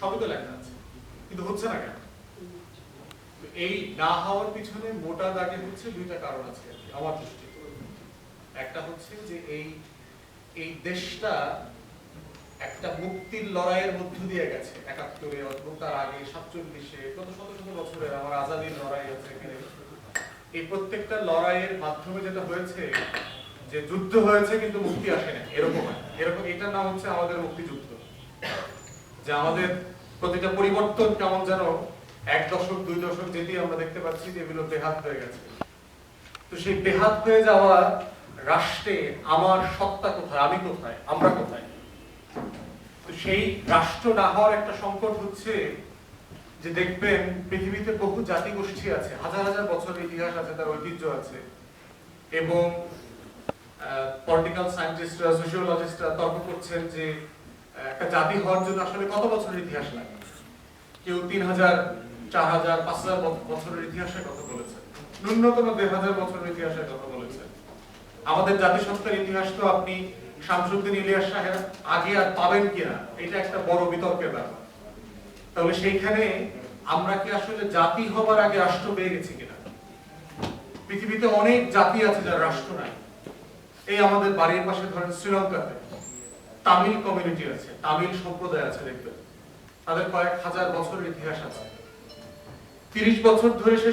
সবই তো লেখা আছে। কিন্তু হচ্ছে না কেন? এই না হওয়ার পিছনে মোটা দাগে হচ্ছে দুইটা কারণ আছে আমার দৃষ্টিতে। একটা হচ্ছে যে এই এই দেশটা একটা মুক্তির লড়াইয়ের মধ্য দিয়ে গেছে, একাত্তরে অথবা তার আগে সাতচল্লিশে কত শত শত বছরের আমার আজাদির লড়াই আছে এখানে। এই প্রত্যেকটা লড়াইয়ের মাধ্যমে যেটা হয়েছে, যে যুদ্ধ হয়েছে কিন্তু মুক্তি আসে না, এরকম এরকম, এটার নাম হচ্ছে আমাদের মুক্তিযুদ্ধ। যে আমাদের প্রতিটা পরিবর্তন কেমন যেন এক দশক, দুই দশক যেটি আমরা দেখতে পাচ্ছি যে এগুলো বেহাত হয়ে গেছে। তো সেই বেহাত হয়ে যাওয়া রাষ্ট্রে আমার সত্তা কোথায়, আমি কোথায়, আমরা কোথায়? তো সেই রাষ্ট্র না হওয়ার একটা সংকট হচ্ছে যে দেখবেন পৃথিবীতে বহু জাতি গোষ্ঠী আছে, হাজার হাজার বছরের ইতিহাস আছে, তার ঐতিহ্য আছে। এবং পলিটিক্যাল সায়েন্টিস্টরা সোশিওলজিস্টরা তর্ক করছেন যে একটা জাতি হওয়ার জন্য আসলে কত বছরের ইতিহাস লাগে? কেউ তিন হাজার, চার হাজার, পাঁচ হাজার বছরের ইতিহাসের কথা বলেছেন ন্যূনতম দেড় হাজার বছরের ইতিহাসের কথা বলেছেন আমাদের জাতিসত্তার ইতিহাস তো আপনি শামসুদ্দিন ইলিয়াস সাহেব আগে আর পাবেন কিনা, এটা একটা বড় বিতর্কের ব্যাপার। তাহলে সেইখানে আমরা কি আসলে জাতি হবার আগে রাষ্ট্র পেয়ে গেছি কিনা? পৃথিবীতে অনেক জাতি আছে যার রাষ্ট্র নাই। এই আমাদের বাড়ির পাশে ধরেন শ্রীলঙ্কাতে। তামিল কমিউনিটি আছে, তামিল সম্প্রদায় আছে দেখবেন। তাদের কয়েক হাজার বছরের ইতিহাস আছে। তিরিশ বছর ধরে সে